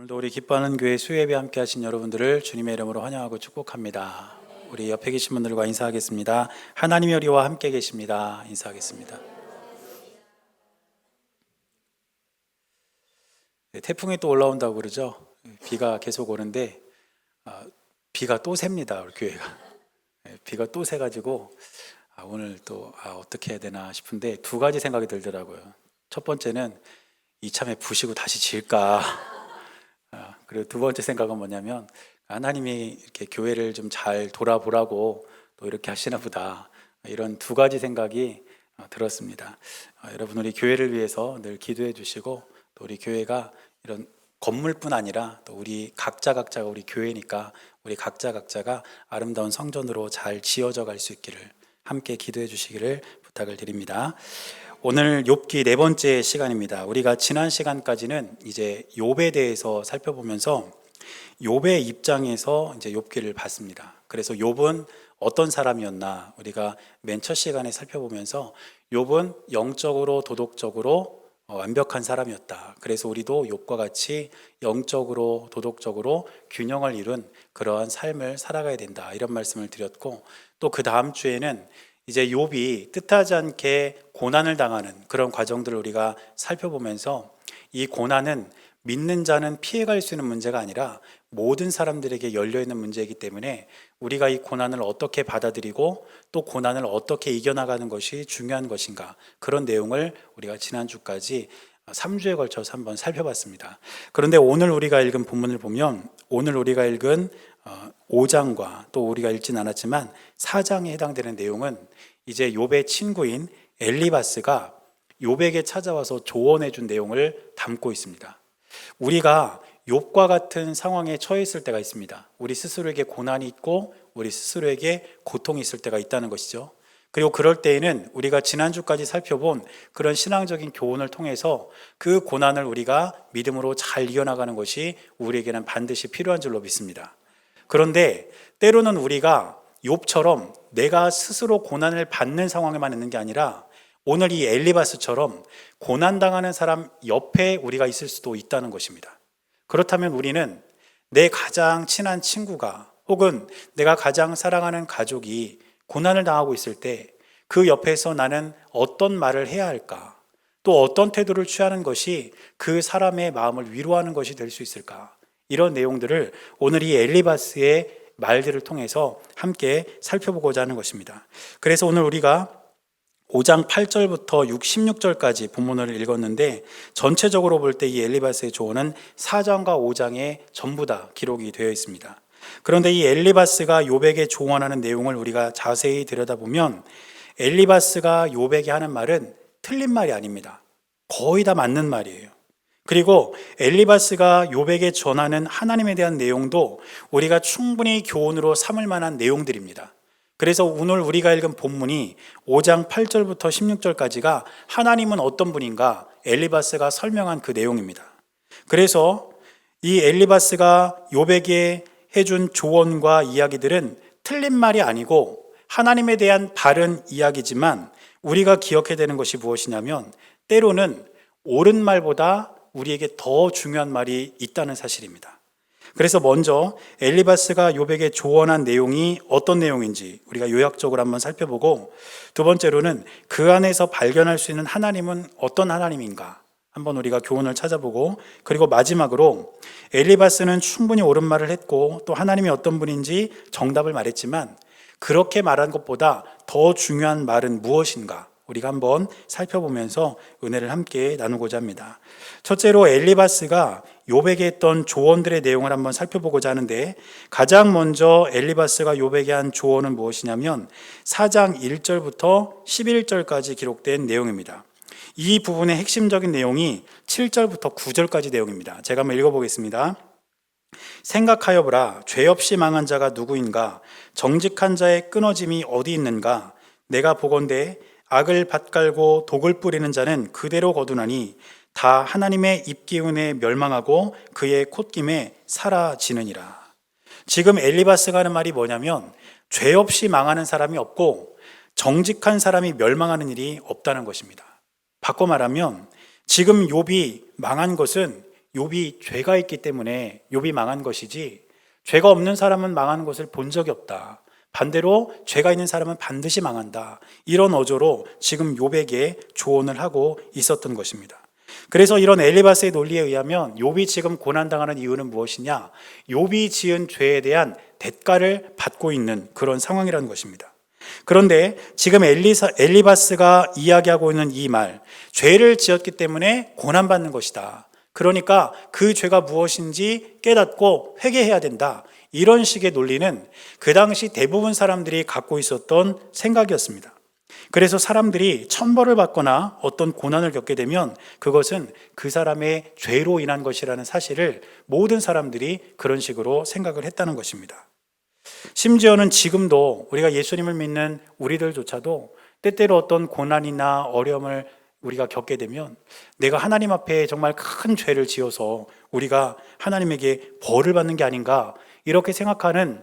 오늘도 우리 기뻐하는 교회 수예배 함께 하신 여러분들을 주님의 이름으로 환영하고 축복합니다. 우리 옆에 계신 분들과 인사하겠습니다. 하나님이 우리와 함께 계십니다. 인사하겠습니다. 네, 태풍이 또 올라온다고 그러죠. 비가 계속 오는데 아, 비가 또 셉니다. 우리 교회가 네, 비가 또 새가지고 아, 오늘 또 아, 어떻게 해야 되나 싶은데 두 가지 생각이 들더라고요. 첫 번째는 이참에 부시고 다시 지을까. 아, 그리고 두 번째 생각은 뭐냐면 하나님이 이렇게 교회를 좀 잘 돌아보라고 또 이렇게 하시나 보다. 이런 두 가지 생각이 어, 들었습니다. 아, 여러분 우리 교회를 위해서 늘 기도해 주시고 또 우리 교회가 이런 건물뿐 아니라 또 우리 각자 각자가 우리 교회니까 우리 각자 각자가 아름다운 성전으로 잘 지어져 갈 수 있기를 함께 기도해 주시기를 부탁을 드립니다. 오늘 욥기 네 번째 시간입니다. 우리가 지난 시간까지는 이제 욥에 대해서 살펴보면서 욥의 입장에서 이제 욥기를 봤습니다. 그래서 욥은 어떤 사람이었나 우리가 맨 첫 시간에 살펴보면서 욥은 영적으로 도덕적으로 어, 완벽한 사람이었다. 그래서 우리도 욥과 같이 영적으로 도덕적으로 균형을 이룬 그러한 삶을 살아가야 된다. 이런 말씀을 드렸고 또 그 다음 주에는 이제 욥이 뜻하지 않게 고난을 당하는 그런 과정들을 우리가 살펴보면서 이 고난은 믿는 자는 피해갈 수 있는 문제가 아니라 모든 사람들에게 열려 있는 문제이기 때문에 우리가 이 고난을 어떻게 받아들이고 또 고난을 어떻게 이겨나가는 것이 중요한 것인가 그런 내용을 우리가 지난주까지 3주에 걸쳐서 한번 살펴봤습니다. 그런데 오늘 우리가 읽은 본문을 보면 오늘 우리가 읽은 5장과 또 우리가 읽진 않았지만 4장에 해당되는 내용은 이제 욥의 친구인 엘리바스가 욥에게 찾아와서 조언해 준 내용을 담고 있습니다. 우리가 욥과 같은 상황에 처해 있을 때가 있습니다. 우리 스스로에게 고난이 있고 우리 스스로에게 고통이 있을 때가 있다는 것이죠. 그리고 그럴 때에는 우리가 지난주까지 살펴본 그런 신앙적인 교훈을 통해서 그 고난을 우리가 믿음으로 잘 이겨나가는 것이 우리에게는 반드시 필요한 줄로 믿습니다. 그런데 때로는 우리가 욥처럼 내가 스스로 고난을 받는 상황에만 있는 게 아니라 오늘 이 엘리바스처럼 고난당하는 사람 옆에 우리가 있을 수도 있다는 것입니다. 그렇다면 우리는 내 가장 친한 친구가 혹은 내가 가장 사랑하는 가족이 고난을 당하고 있을 때 그 옆에서 나는 어떤 말을 해야 할까? 또 어떤 태도를 취하는 것이 그 사람의 마음을 위로하는 것이 될 수 있을까? 이런 내용들을 오늘 이 엘리바스의 말들을 통해서 함께 살펴보고자 하는 것입니다. 그래서 오늘 우리가 5장 8절부터 6, 16절까지 본문을 읽었는데 전체적으로 볼 때 이 엘리바스의 조언은 4장과 5장에 전부 다 기록이 되어 있습니다. 그런데 이 엘리바스가 요백에 조언하는 내용을 우리가 자세히 들여다보면 엘리바스가 요백에 하는 말은 틀린 말이 아닙니다. 거의 다 맞는 말이에요. 그리고 엘리바스가 요백에 전하는 하나님에 대한 내용도 우리가 충분히 교훈으로 삼을 만한 내용들입니다. 그래서 오늘 우리가 읽은 본문이 5장 8절부터 16절까지가 하나님은 어떤 분인가 엘리바스가 설명한 그 내용입니다. 그래서 이 엘리바스가 요백에 해준 조언과 이야기들은 틀린 말이 아니고 하나님에 대한 바른 이야기지만 우리가 기억해야 되는 것이 무엇이냐면 때로는 옳은 말보다 우리에게 더 중요한 말이 있다는 사실입니다. 그래서 먼저 엘리바스가 요백에 조언한 내용이 어떤 내용인지 우리가 요약적으로 한번 살펴보고 두 번째로는 그 안에서 발견할 수 있는 하나님은 어떤 하나님인가 한번 우리가 교훈을 찾아보고 그리고 마지막으로 엘리바스는 충분히 옳은 말을 했고 또 하나님이 어떤 분인지 정답을 말했지만 그렇게 말한 것보다 더 중요한 말은 무엇인가 우리가 한번 살펴보면서 은혜를 함께 나누고자 합니다. 첫째로 엘리바스가 요백에 했던 조언들의 내용을 한번 살펴보고자 하는데 가장 먼저 엘리바스가 요백에 한 조언은 무엇이냐면 4장 1절부터 11절까지 기록된 내용입니다. 이 부분의 핵심적인 내용이 7절부터 9절까지 내용입니다. 제가 한번 읽어보겠습니다. 생각하여 보라 죄 없이 망한 자가 누구인가 정직한 자의 끊어짐이 어디 있는가 내가 보건대 악을 밭갈고 독을 뿌리는 자는 그대로 거두나니 다 하나님의 입기운에 멸망하고 그의 콧김에 사라지느니라. 지금 엘리바스가 하는 말이 뭐냐면 죄 없이 망하는 사람이 없고 정직한 사람이 멸망하는 일이 없다는 것입니다. 바꿔 말하면 지금 욥이 망한 것은 욥이 죄가 있기 때문에 욥이 망한 것이지 죄가 없는 사람은 망하는 것을 본 적이 없다. 반대로 죄가 있는 사람은 반드시 망한다. 이런 어조로 지금 욥에게 조언을 하고 있었던 것입니다. 그래서 이런 엘리바스의 논리에 의하면 욥이 지금 고난 당하는 이유는 무엇이냐? 욥이 지은 죄에 대한 대가를 받고 있는 그런 상황이라는 것입니다. 그런데 지금 엘리사, 엘리바스가 이야기하고 있는 이 말, 죄를 지었기 때문에 고난받는 것이다. 그러니까 그 죄가 무엇인지 깨닫고 회개해야 된다. 이런 식의 논리는 그 당시 대부분 사람들이 갖고 있었던 생각이었습니다. 그래서 사람들이 천벌을 받거나 어떤 고난을 겪게 되면 그것은 그 사람의 죄로 인한 것이라는 사실을 모든 사람들이 그런 식으로 생각을 했다는 것입니다. 심지어는 지금도 우리가 예수님을 믿는 우리들조차도 때때로 어떤 고난이나 어려움을 우리가 겪게 되면 내가 하나님 앞에 정말 큰 죄를 지어서 우리가 하나님에게 벌을 받는 게 아닌가 이렇게 생각하는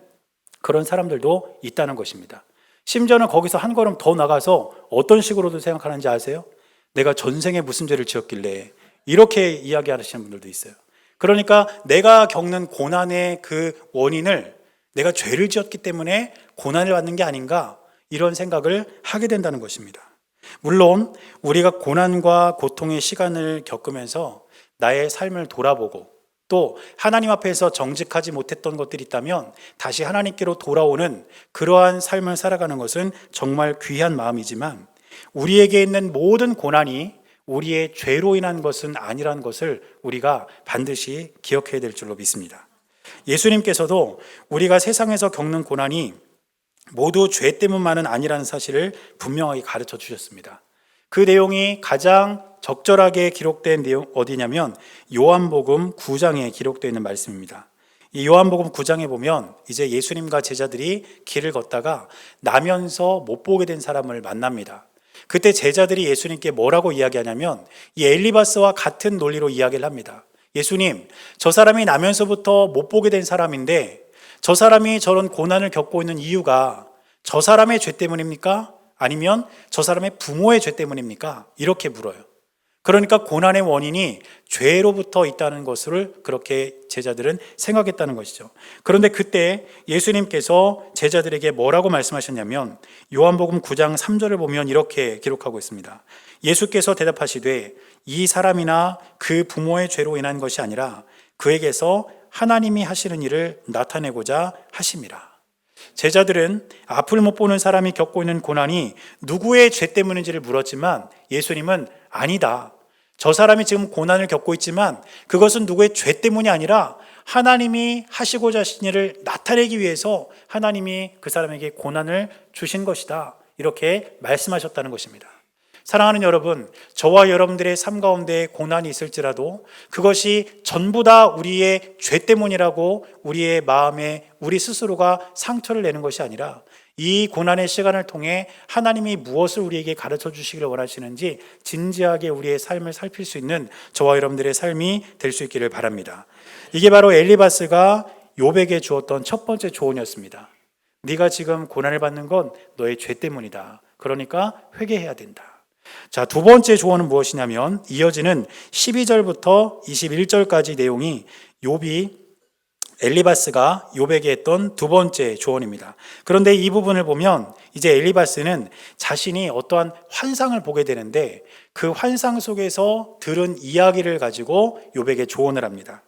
그런 사람들도 있다는 것입니다. 심지어는 거기서 한 걸음 더 나가서 어떤 식으로도 생각하는지 아세요? 내가 전생에 무슨 죄를 지었길래 이렇게 이야기하시는 분들도 있어요. 그러니까 내가 겪는 고난의 그 원인을 내가 죄를 지었기 때문에 고난을 받는 게 아닌가 이런 생각을 하게 된다는 것입니다. 물론 우리가 고난과 고통의 시간을 겪으면서 나의 삶을 돌아보고 또 하나님 앞에서 정직하지 못했던 것들이 있다면 다시 하나님께로 돌아오는 그러한 삶을 살아가는 것은 정말 귀한 마음이지만 우리에게 있는 모든 고난이 우리의 죄로 인한 것은 아니라는 것을 우리가 반드시 기억해야 될 줄로 믿습니다. 예수님께서도 우리가 세상에서 겪는 고난이 모두 죄 때문만은 아니라는 사실을 분명하게 가르쳐 주셨습니다. 그 내용이 가장 적절하게 기록된 내용 어디냐면 요한복음 9장에 기록되어 있는 말씀입니다. 이 요한복음 9장에 보면 이제 예수님과 제자들이 길을 걷다가 나면서 못 보게 된 사람을 만납니다. 그때 제자들이 예수님께 뭐라고 이야기하냐면 이 엘리바스와 같은 논리로 이야기를 합니다. 예수님, 저 사람이 나면서부터 못 보게 된 사람인데 저 사람이 저런 고난을 겪고 있는 이유가 저 사람의 죄 때문입니까? 아니면 저 사람의 부모의 죄 때문입니까? 이렇게 물어요. 그러니까 고난의 원인이 죄로부터 있다는 것을 그렇게 제자들은 생각했다는 것이죠. 그런데 그때 예수님께서 제자들에게 뭐라고 말씀하셨냐면 요한복음 9장 3절을 보면 이렇게 기록하고 있습니다. 예수께서 대답하시되 이 사람이나 그 부모의 죄로 인한 것이 아니라 그에게서 하나님이 하시는 일을 나타내고자 하심이라. 제자들은 앞을 못 보는 사람이 겪고 있는 고난이 누구의 죄 때문인지를 물었지만 예수님은 아니다. 저 사람이 지금 고난을 겪고 있지만 그것은 누구의 죄 때문이 아니라 하나님이 하시고자 하신 일을 나타내기 위해서 하나님이 그 사람에게 고난을 주신 것이다. 이렇게 말씀하셨다는 것입니다. 사랑하는 여러분, 저와 여러분들의 삶 가운데 고난이 있을지라도 그것이 전부 다 우리의 죄 때문이라고 우리의 마음에 우리 스스로가 상처를 내는 것이 아니라 이 고난의 시간을 통해 하나님이 무엇을 우리에게 가르쳐 주시기를 원하시는지 진지하게 우리의 삶을 살필 수 있는 저와 여러분들의 삶이 될 수 있기를 바랍니다. 이게 바로 엘리바스가 요백에 주었던 첫 번째 조언이었습니다. 네가 지금 고난을 받는 건 너의 죄 때문이다. 그러니까 회개해야 된다. 자, 두 번째 조언은 무엇이냐면 이어지는 12절부터 21절까지 내용이 욥이 엘리바스가 욥에게 했던 두 번째 조언입니다. 그런데 이 부분을 보면 이제 엘리바스는 자신이 어떠한 환상을 보게 되는데 그 환상 속에서 들은 이야기를 가지고 욥에게 조언을 합니다.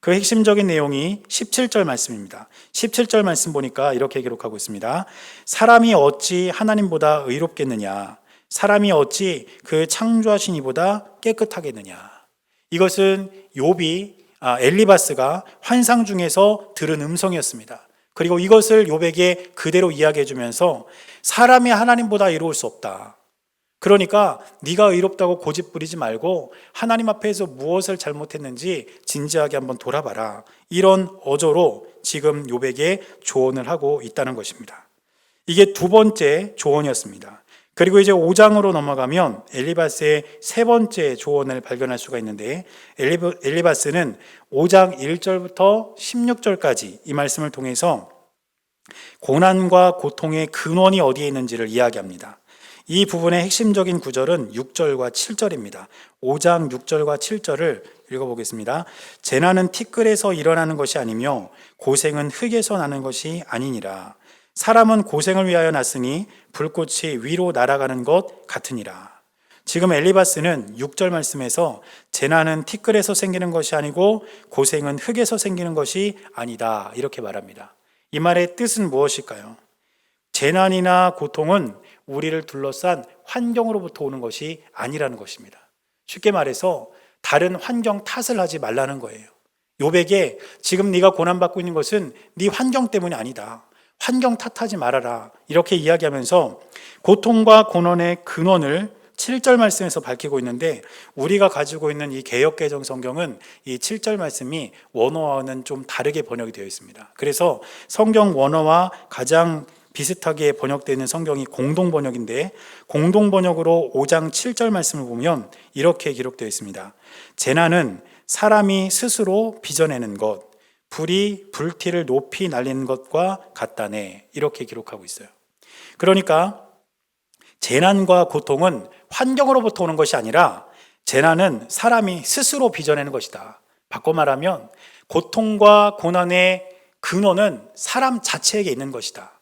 그 핵심적인 내용이 17절 말씀입니다. 17절 말씀 보니까 이렇게 기록하고 있습니다. 사람이 어찌 하나님보다 의롭겠느냐? 사람이 어찌 그 창조하신 이보다 깨끗하겠느냐. 이것은 욥이 아, 엘리바스가 환상 중에서 들은 음성이었습니다. 그리고 이것을 욥에게 그대로 이야기해 주면서 사람이 하나님보다 이로울 수 없다. 그러니까 네가 의롭다고 고집 부리지 말고 하나님 앞에서 무엇을 잘못했는지 진지하게 한번 돌아봐라. 이런 어조로 지금 욥에게 조언을 하고 있다는 것입니다. 이게 두 번째 조언이었습니다. 그리고 이제 5장으로 넘어가면 엘리바스의 세 번째 조언을 발견할 수가 있는데 엘리바스는 5장 1절부터 16절까지 이 말씀을 통해서 고난과 고통의 근원이 어디에 있는지를 이야기합니다. 이 부분의 핵심적인 구절은 6절과 7절입니다. 5장 6절과 7절을 읽어보겠습니다. 재난은 티끌에서 일어나는 것이 아니며 고생은 흙에서 나는 것이 아니니라. 사람은 고생을 위하여 났으니 불꽃이 위로 날아가는 것 같으니라. 지금 엘리바스는 6절 말씀에서 재난은 티끌에서 생기는 것이 아니고 고생은 흙에서 생기는 것이 아니다. 이렇게 말합니다. 이 말의 뜻은 무엇일까요? 재난이나 고통은 우리를 둘러싼 환경으로부터 오는 것이 아니라는 것입니다. 쉽게 말해서 다른 환경 탓을 하지 말라는 거예요. 요백에 지금 네가 고난받고 있는 것은 네 환경 때문이 아니다. 환경 탓하지 말아라. 이렇게 이야기하면서 고통과 고난의 근원을 7절 말씀에서 밝히고 있는데 우리가 가지고 있는 이 개혁개정 성경은 이 7절 말씀이 원어와는 좀 다르게 번역이 되어 있습니다. 그래서 성경 원어와 가장 비슷하게 번역되어 있는 성경이 공동 번역인데 공동 번역으로 5장 7절 말씀을 보면 이렇게 기록되어 있습니다. 재난은 사람이 스스로 빚어내는 것, 불이 불티를 높이 날리는 것과 같다네. 이렇게 기록하고 있어요. 그러니까 재난과 고통은 환경으로부터 오는 것이 아니라 재난은 사람이 스스로 빚어내는 것이다. 바꿔 말하면 고통과 고난의 근원은 사람 자체에게 있는 것이다.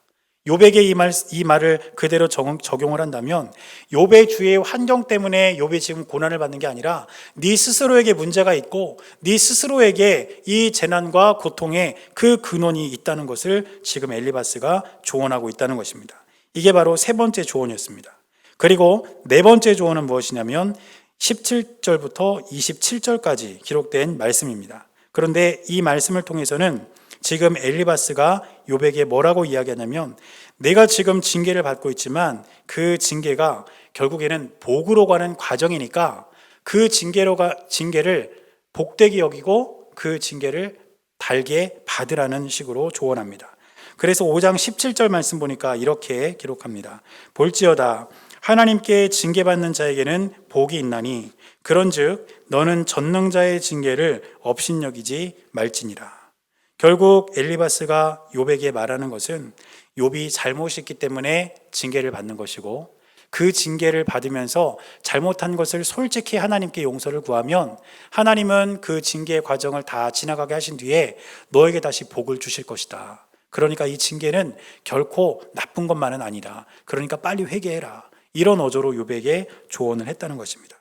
요백의 이, 말, 이 말을 그대로 적용 을 한다면 요배 주의 환경 때문에 요배 지금 고난을 받는 게 아니라 네 스스로에게 문제가 있고 네 스스로에게 이 재난과 고통의 그 근원이 있다는 것을 지금 엘리바스가 조언하고 있다는 것입니다. 이게 바로 세 번째 조언이었습니다. 그리고 네 번째 조언은 무엇이냐면 17절부터 27절까지 기록된 말씀입니다. 그런데 이 말씀을 통해서는 지금 엘리바스가 요백에 뭐라고 이야기하냐면 내가 지금 징계를 받고 있지만 그 징계가 결국에는 복으로 가는 과정이니까 그 징계로가 징계를 복되게 여기고 그 징계를 달게 받으라는 식으로 조언합니다. 그래서 5장 17절 말씀 보니까 이렇게 기록합니다. 볼지어다 하나님께 징계받는 자에게는 복이 있나니 그런즉 너는 전능자의 징계를 업신여기지 말지니라. 결국 엘리바스가 요백에 말하는 것은 잘못이 있기 때문에 징계를 받는 것이고 그 징계를 받으면서 잘못한 것을 솔직히 하나님께 용서를 구하면 하나님은 그 징계 과정을 다 지나가게 하신 뒤에 너에게 다시 복을 주실 것이다. 그러니까 이 징계는 결코 나쁜 것만은 아니다. 그러니까 빨리 회개해라. 이런 어조로 요백에 조언을 했다는 것입니다.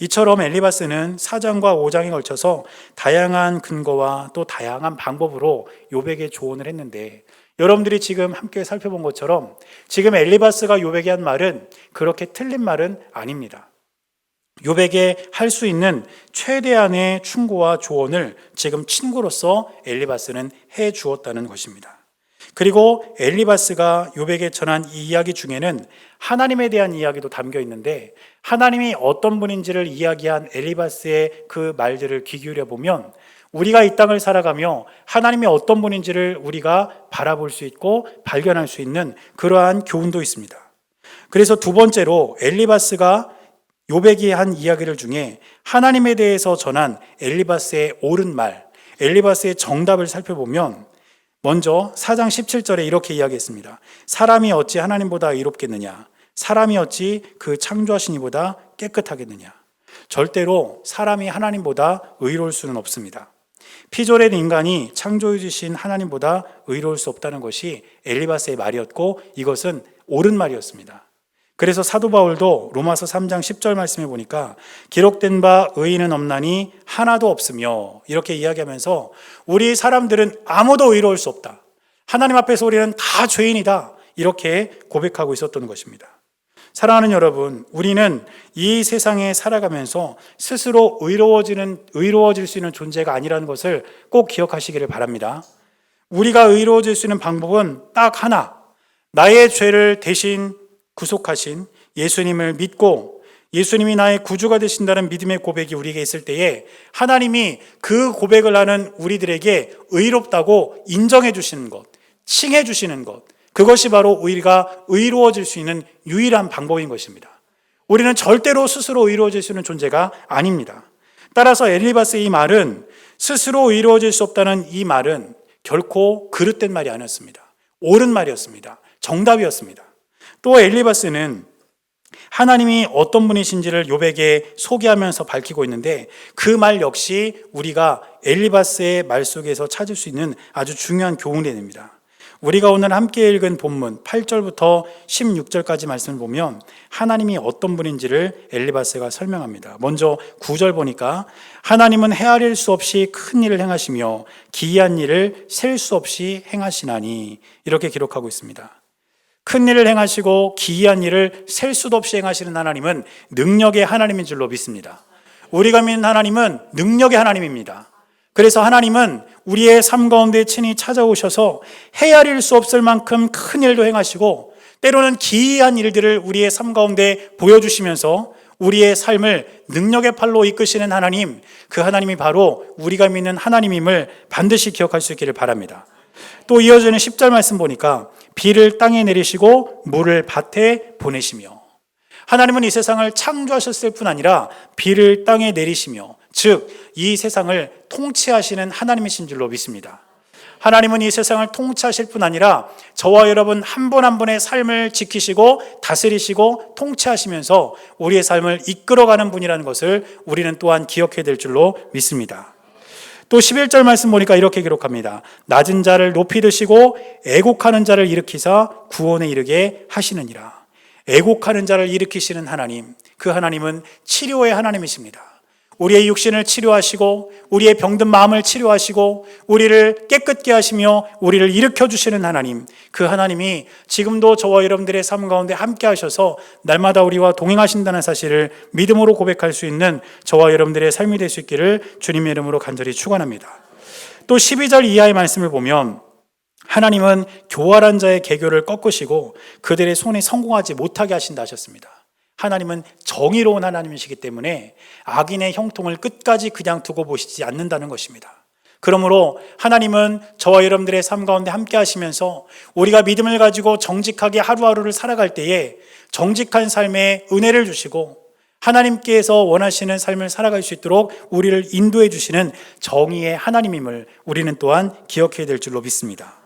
이처럼 엘리바스는 4장과 5장에 걸쳐서 다양한 근거와 또 다양한 방법으로 요백에 조언을 했는데 여러분들이 지금 함께 살펴본 것처럼 지금 엘리바스가 요백에 한 말은 그렇게 틀린 말은 아닙니다. 요백에 할 수 있는 최대한의 충고와 조언을 지금 친구로서 엘리바스는 해 주었다는 것입니다. 그리고 엘리바스가 요백에 전한 이 이야기 중에는 하나님에 대한 이야기도 담겨 있는데 하나님이 어떤 분인지를 이야기한 엘리바스의 그 말들을 귀 기울여 보면 우리가 이 땅을 살아가며 하나님이 어떤 분인지를 우리가 바라볼 수 있고 발견할 수 있는 그러한 교훈도 있습니다. 그래서 두 번째로 엘리바스가 요백이 한 이야기를 중에 하나님에 대해서 전한 엘리바스의 옳은 말, 엘리바스의 정답을 살펴보면 먼저 4장 17절에 이렇게 이야기했습니다. 사람이 어찌 하나님보다 의롭겠느냐? 사람이 어찌 그 창조하신 이보다 깨끗하겠느냐? 절대로 사람이 하나님보다 의로울 수는 없습니다. 피조된 인간이 창조해 주신 하나님보다 의로울 수 없다는 것이 엘리바스의 말이었고 이것은 옳은 말이었습니다. 그래서 사도 바울도 로마서 3장 10절 말씀에 보니까 기록된 바 의인은 없나니 하나도 없으며 이렇게 이야기하면서 우리 사람들은 아무도 의로울 수 없다. 하나님 앞에서 우리는 다 죄인이다. 이렇게 고백하고 있었던 것입니다. 사랑하는 여러분, 우리는 이 세상에 살아가면서 스스로 의로워지는, 의로워질 수 있는 존재가 아니라는 것을 꼭 기억하시기를 바랍니다. 우리가 의로워질 수 있는 방법은 딱 하나. 나의 죄를 대신 구속하신 예수님을 믿고 예수님이 나의 구주가 되신다는 믿음의 고백이 우리에게 있을 때에 하나님이 그 고백을 하는 우리들에게 의롭다고 인정해 주시는 것, 칭해 주시는 것, 그것이 바로 우리가 의로워질 수 있는 유일한 방법인 것입니다. 우리는 절대로 스스로 의로워질 수 있는 존재가 아닙니다. 따라서 엘리바스의 이 말은 스스로 의로워질 수 없다는 이 말은 결코 그릇된 말이 아니었습니다. 옳은 말이었습니다. 정답이었습니다. 또 엘리바스는 하나님이 어떤 분이신지를 요백에 소개하면서 밝히고 있는데 그 말 역시 우리가 엘리바스의 말 속에서 찾을 수 있는 아주 중요한 교훈이 됩니다. 우리가 오늘 함께 읽은 본문 8절부터 16절까지 말씀을 보면 하나님이 어떤 분인지를 엘리바스가 설명합니다. 먼저 9절 보니까 하나님은 헤아릴 수 없이 큰 일을 행하시며 기이한 일을 셀 수 없이 행하시나니 이렇게 기록하고 있습니다. 큰 일을 행하시고 기이한 일을 셀 수도 없이 행하시는 하나님은 능력의 하나님인 줄로 믿습니다. 우리가 믿는 하나님은 능력의 하나님입니다. 그래서 하나님은 우리의 삶 가운데 친히 찾아오셔서 헤아릴 수 없을 만큼 큰 일도 행하시고 때로는 기이한 일들을 우리의 삶 가운데 보여주시면서 우리의 삶을 능력의 팔로 이끄시는 하나님, 그 하나님이 바로 우리가 믿는 하나님임을 반드시 기억할 수 있기를 바랍니다. 또 이어지는 10절 말씀 보니까 비를 땅에 내리시고 물을 밭에 보내시며 하나님은 이 세상을 창조하셨을 뿐 아니라 비를 땅에 내리시며 즉 이 세상을 통치하시는 하나님이신 줄로 믿습니다. 하나님은 이 세상을 통치하실 뿐 아니라 저와 여러분 한 분한 분의 삶을 지키시고 다스리시고 통치하시면서 우리의 삶을 이끌어가는 분이라는 것을 우리는 또한 기억해야 될 줄로 믿습니다. 또 11절 말씀 보니까 이렇게 기록합니다. 낮은 자를 높이 드시고 애곡하는 자를 일으키사 구원에 이르게 하시느니라. 애곡하는 자를 일으키시는 하나님, 그 하나님은 치료의 하나님이십니다. 우리의 육신을 치료하시고 우리의 병든 마음을 치료하시고 우리를 깨끗게 하시며 우리를 일으켜 주시는 하나님 그 하나님이 지금도 저와 여러분들의 삶 가운데 함께 하셔서 날마다 우리와 동행하신다는 사실을 믿음으로 고백할 수 있는 저와 여러분들의 삶이 될 수 있기를 주님의 이름으로 간절히 축원합니다. 또 12절 이하의 말씀을 보면 하나님은 교활한 자의 개교를 꺾으시고 그들의 손에 성공하지 못하게 하신다 하셨습니다. 하나님은 정의로운 하나님이시기 때문에 악인의 형통을 끝까지 그냥 두고 보시지 않는다는 것입니다. 그러므로 하나님은 저와 여러분들의 삶 가운데 함께 하시면서 우리가 믿음을 가지고 정직하게 하루하루를 살아갈 때에 정직한 삶에 은혜를 주시고 하나님께서 원하시는 삶을 살아갈 수 있도록 우리를 인도해 주시는 정의의 하나님임을 우리는 또한 기억해야 될 줄로 믿습니다.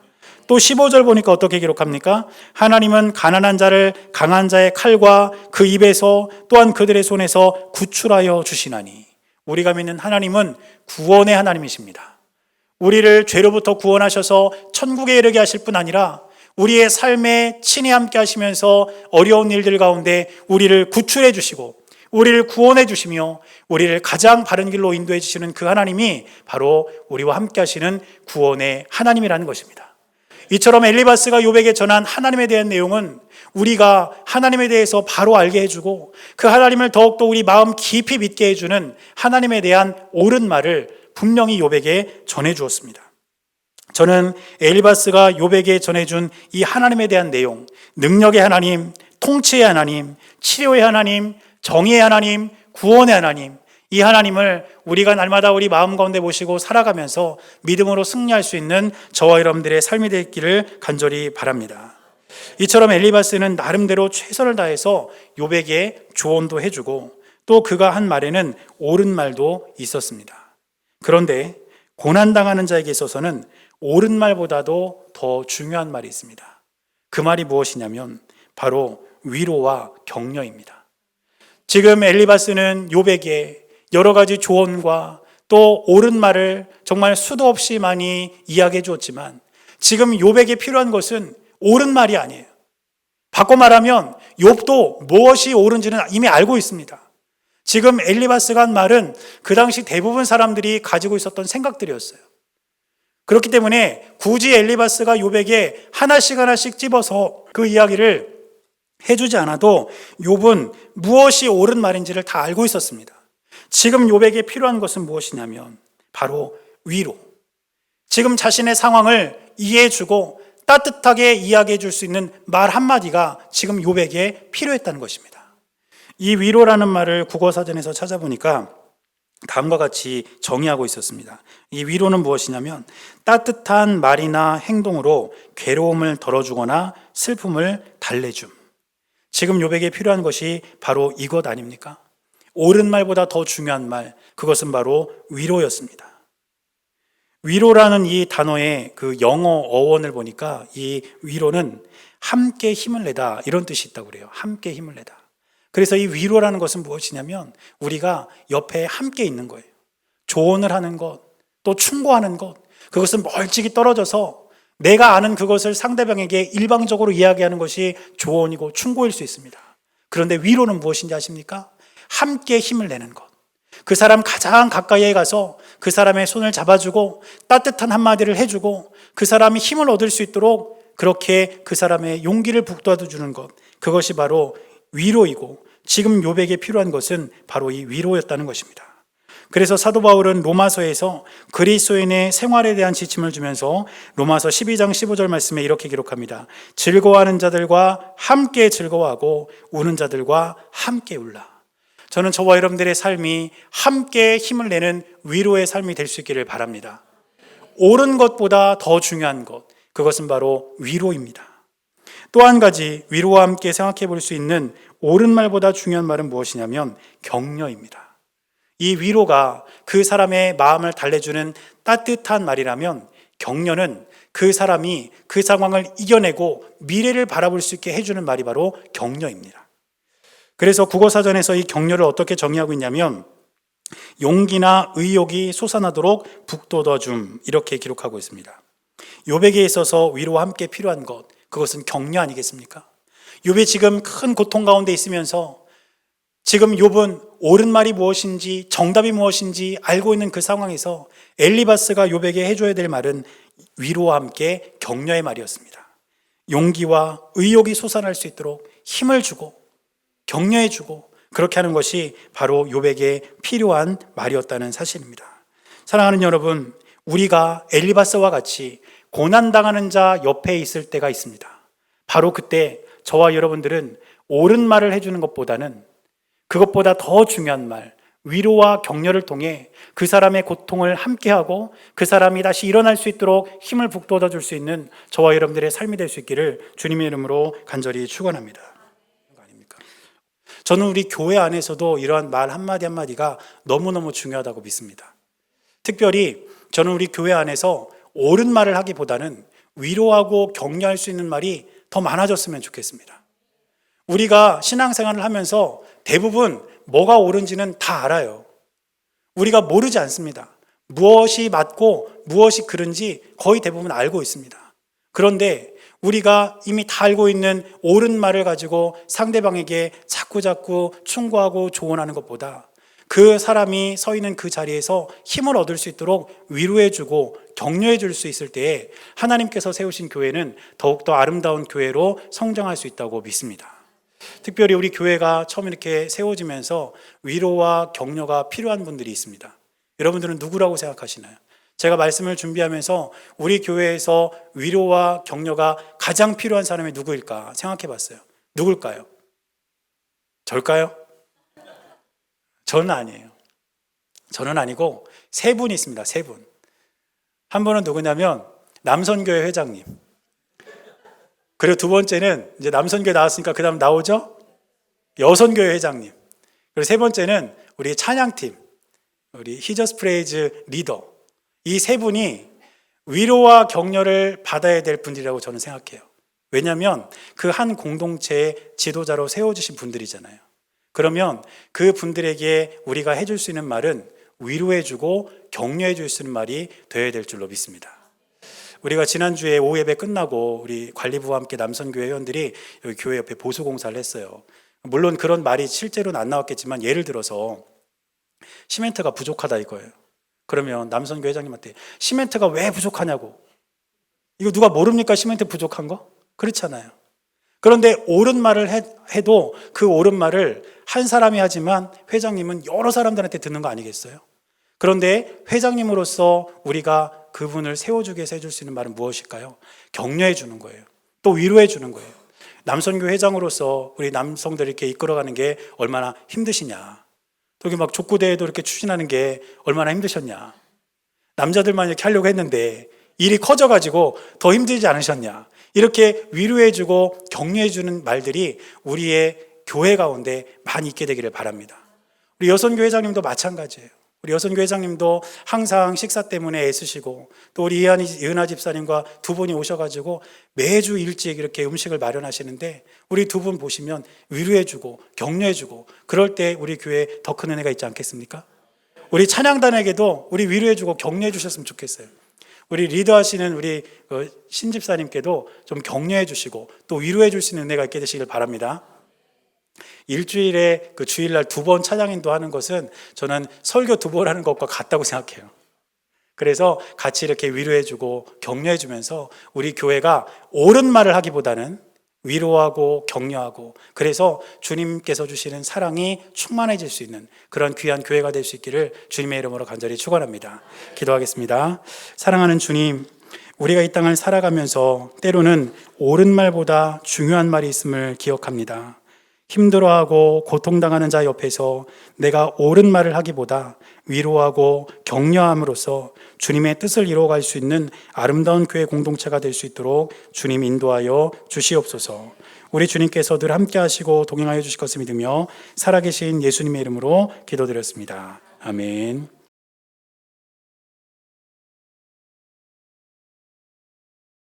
또 15절 보니까 어떻게 기록합니까? 하나님은 가난한 자를 강한 자의 칼과 그 입에서 또한 그들의 손에서 구출하여 주시나니 우리가 믿는 하나님은 구원의 하나님이십니다. 우리를 죄로부터 구원하셔서 천국에 이르게 하실 뿐 아니라 우리의 삶에 친히 함께 하시면서 어려운 일들 가운데 우리를 구출해 주시고 우리를 구원해 주시며 우리를 가장 바른 길로 인도해 주시는 그 하나님이 바로 우리와 함께 하시는 구원의 하나님이라는 것입니다. 이처럼 엘리바스가 요백에 전한 하나님에 대한 내용은 우리가 하나님에 대해서 바로 알게 해주고 그 하나님을 더욱더 우리 마음 깊이 믿게 해주는 하나님에 대한 옳은 말을 분명히 요백에 전해 주었습니다. 저는 엘리바스가 요백에 전해준 이 하나님에 대한 내용, 능력의 하나님, 통치의 하나님, 치료의 하나님, 정의의 하나님, 구원의 하나님, 이 하나님을 우리가 날마다 우리 마음 가운데 모시고 살아가면서 믿음으로 승리할 수 있는 저와 여러분들의 삶이 되기를 간절히 바랍니다. 이처럼 엘리바스는 나름대로 최선을 다해서 요백에 조언도 해주고 또 그가 한 말에는 옳은 말도 있었습니다. 그런데 고난당하는 자에게 있어서는 옳은 말보다도 더 중요한 말이 있습니다. 그 말이 무엇이냐면 바로 위로와 격려입니다. 지금 엘리바스는 요백에 여러 가지 조언과 또 옳은 말을 정말 수도 없이 많이 이야기해 주었지만 지금 요백에 필요한 것은 옳은 말이 아니에요. 바꿔 말하면 욥도 무엇이 옳은지는 이미 알고 있습니다. 지금 엘리바스가 한 말은 그 당시 대부분 사람들이 가지고 있었던 생각들이었어요. 그렇기 때문에 굳이 엘리바스가 요백에 하나씩 하나씩 집어서 그 이야기를 해주지 않아도 욥은 무엇이 옳은 말인지를 다 알고 있었습니다. 지금 요백에 필요한 것은 무엇이냐면 바로 위로. 지금 자신의 상황을 이해해주고 따뜻하게 이야기해 줄 수 있는 말 한마디가 지금 요백에 필요했다는 것입니다. 이 위로라는 말을 국어사전에서 찾아보니까 다음과 같이 정의하고 있었습니다. 이 위로는 무엇이냐면 따뜻한 말이나 행동으로 괴로움을 덜어주거나 슬픔을 달래줌. 지금 요백에 필요한 것이 바로 이것 아닙니까? 옳은 말보다 더 중요한 말, 그것은 바로 위로였습니다. 위로라는 이 단어의 그 영어 어원을 보니까 이 위로는 함께 힘을 내다 이런 뜻이 있다고 그래요. 함께 힘을 내다. 그래서 이 위로라는 것은 무엇이냐면 우리가 옆에 함께 있는 거예요. 조언을 하는 것, 또 충고하는 것, 그것은 멀찍이 떨어져서 내가 아는 그것을 상대방에게 일방적으로 이야기하는 것이 조언이고 충고일 수 있습니다. 그런데 위로는 무엇인지 아십니까? 함께 힘을 내는 것. 그 사람 가장 가까이에 가서 그 사람의 손을 잡아주고 따뜻한 한마디를 해주고 그 사람이 힘을 얻을 수 있도록 그렇게 그 사람의 용기를 북돋아 주는 것. 그것이 바로 위로이고 지금 요백에 필요한 것은 바로 이 위로였다는 것입니다. 그래서 사도 바울은 로마서에서 그리스도인의 생활에 대한 지침을 주면서 로마서 12장 15절 말씀에 이렇게 기록합니다. 즐거워하는 자들과 함께 즐거워하고 우는 자들과 함께 울라. 저는 저와 여러분들의 삶이 함께 힘을 내는 위로의 삶이 될 수 있기를 바랍니다. 옳은 것보다 더 중요한 것, 그것은 바로 위로입니다. 또 한 가지 위로와 함께 생각해 볼 수 있는 옳은 말보다 중요한 말은 무엇이냐면 격려입니다. 이 위로가 그 사람의 마음을 달래주는 따뜻한 말이라면 격려는 그 사람이 그 상황을 이겨내고 미래를 바라볼 수 있게 해주는 말이 바로 격려입니다. 그래서 국어사전에서 이 격려를 어떻게 정의하고 있냐면 용기나 의욕이 솟아나도록 북돋아 줌 이렇게 기록하고 있습니다. 요백에 있어서 위로와 함께 필요한 것 그것은 격려 아니겠습니까? 요배 지금 큰 고통 가운데 있으면서 지금 욥은 옳은 말이 무엇인지 정답이 무엇인지 알고 있는 그 상황에서 엘리바스가 욥에게 해줘야 될 말은 위로와 함께 격려의 말이었습니다. 용기와 의욕이 솟아날 수 있도록 힘을 주고 격려해 주고 그렇게 하는 것이 바로 욥에게 필요한 말이었다는 사실입니다. 사랑하는 여러분, 우리가 엘리바스와 같이 고난 당하는 자 옆에 있을 때가 있습니다. 바로 그때 저와 여러분들은 옳은 말을 해주는 것보다는 그것보다 더 중요한 말, 위로와 격려를 통해 그 사람의 고통을 함께하고 그 사람이 다시 일어날 수 있도록 힘을 북돋아 줄 수 있는 저와 여러분들의 삶이 될 수 있기를 주님의 이름으로 간절히 축원합니다. 저는 우리 교회 안에서도 이러한 말 한마디 한마디가 너무너무 중요하다고 믿습니다. 특별히 저는 우리 교회 안에서 옳은 말을 하기보다는 위로하고 격려할 수 있는 말이 더 많아졌으면 좋겠습니다. 우리가 신앙생활을 하면서 대부분 뭐가 옳은지는 다 알아요. 우리가 모르지 않습니다. 무엇이 맞고 무엇이 그른지 거의 대부분 알고 있습니다. 그런데 우리가 이미 다 알고 있는 옳은 말을 가지고 상대방에게 자꾸자꾸 충고하고 조언하는 것보다 그 사람이 서 있는 그 자리에서 힘을 얻을 수 있도록 위로해주고 격려해 줄 수 있을 때에 하나님께서 세우신 교회는 더욱더 아름다운 교회로 성장할 수 있다고 믿습니다. 특별히 우리 교회가 처음 이렇게 세워지면서 위로와 격려가 필요한 분들이 있습니다. 여러분들은 누구라고 생각하시나요? 제가 말씀을 준비하면서 우리 교회에서 위로와 격려가 가장 필요한 사람이 누구일까 생각해 봤어요. 누굴까요? 절까요? 저는 아니에요. 저는 아니고 세 분이 있습니다. 세 분. 한 분은 누구냐면 남선교회 회장님. 그리고 두 번째는 이제 남선교회 나왔으니까 그 다음 나오죠? 여선교회 회장님. 그리고 세 번째는 우리 찬양팀, 우리 히저스 프레이즈 리더. 이 세 분이 위로와 격려를 받아야 될 분들이라고 저는 생각해요. 왜냐하면 그 한 공동체의 지도자로 세워주신 분들이잖아요. 그러면 그 분들에게 우리가 해줄 수 있는 말은 위로해주고 격려해줄 수 있는 말이 되어야 될 줄로 믿습니다. 우리가 지난주에 오후 예배 끝나고 우리 관리부와 함께 남선교회 회원들이 여기 교회 옆에 보수공사를 했어요. 물론 그런 말이 실제로는 안 나왔겠지만 예를 들어서 시멘트가 부족하다 이거예요. 그러면 남선교 회장님한테 시멘트가 왜 부족하냐고. 이거 누가 모릅니까? 시멘트 부족한 거? 그렇잖아요. 그런데 옳은 말을 해도 그 옳은 말을 한 사람이 하지만 회장님은 여러 사람들한테 듣는 거 아니겠어요? 그런데 회장님으로서 우리가 그분을 세워주게 해서 해줄 수 있는 말은 무엇일까요? 격려해 주는 거예요. 또 위로해 주는 거예요. 남선교 회장으로서 우리 남성들 이렇게 이끌어가는 게 얼마나 힘드시냐. 또 이렇게 막 족구대회도 이렇게 추진하는 게 얼마나 힘드셨냐. 남자들만 이렇게 하려고 했는데 일이 커져가지고 더 힘들지 않으셨냐. 이렇게 위로해주고 격려해주는 말들이 우리의 교회 가운데 많이 있게 되기를 바랍니다. 우리 여선교 회장님도 마찬가지예요. 우리 여선교 회장님도 항상 식사 때문에 애쓰시고 또 우리 이은하 집사님과 두 분이 오셔가지고 매주 일찍 이렇게 음식을 마련하시는데 우리 두 분 보시면 위로해주고 격려해주고 그럴 때 우리 교회에 더 큰 은혜가 있지 않겠습니까? 우리 찬양단에게도 우리 위로해주고 격려해 주셨으면 좋겠어요. 우리 리더하시는 우리 그 신집사님께도 좀 격려해 주시고 또 위로해 주시는 은혜가 있게 되시길 바랍니다. 일주일에 그 주일날 두 번 찬양 인도 하는 것은 저는 설교 두 번 하는 것과 같다고 생각해요. 그래서 같이 이렇게 위로해 주고 격려해 주면서 우리 교회가 옳은 말을 하기보다는 위로하고 격려하고 그래서 주님께서 주시는 사랑이 충만해질 수 있는 그런 귀한 교회가 될 수 있기를 주님의 이름으로 간절히 축원합니다. 기도하겠습니다. 사랑하는 주님, 우리가 이 땅을 살아가면서 때로는 옳은 말보다 중요한 말이 있음을 기억합니다. 힘들어하고 고통당하는 자 옆에서 내가 옳은 말을 하기보다 위로하고 격려함으로써 주님의 뜻을 이루어갈 수 있는 아름다운 교회 공동체가 될 수 있도록 주님 인도하여 주시옵소서. 우리 주님께서 늘 함께 하시고 동행하여 주실 것을 믿으며 살아계신 예수님의 이름으로 기도드렸습니다. 아멘.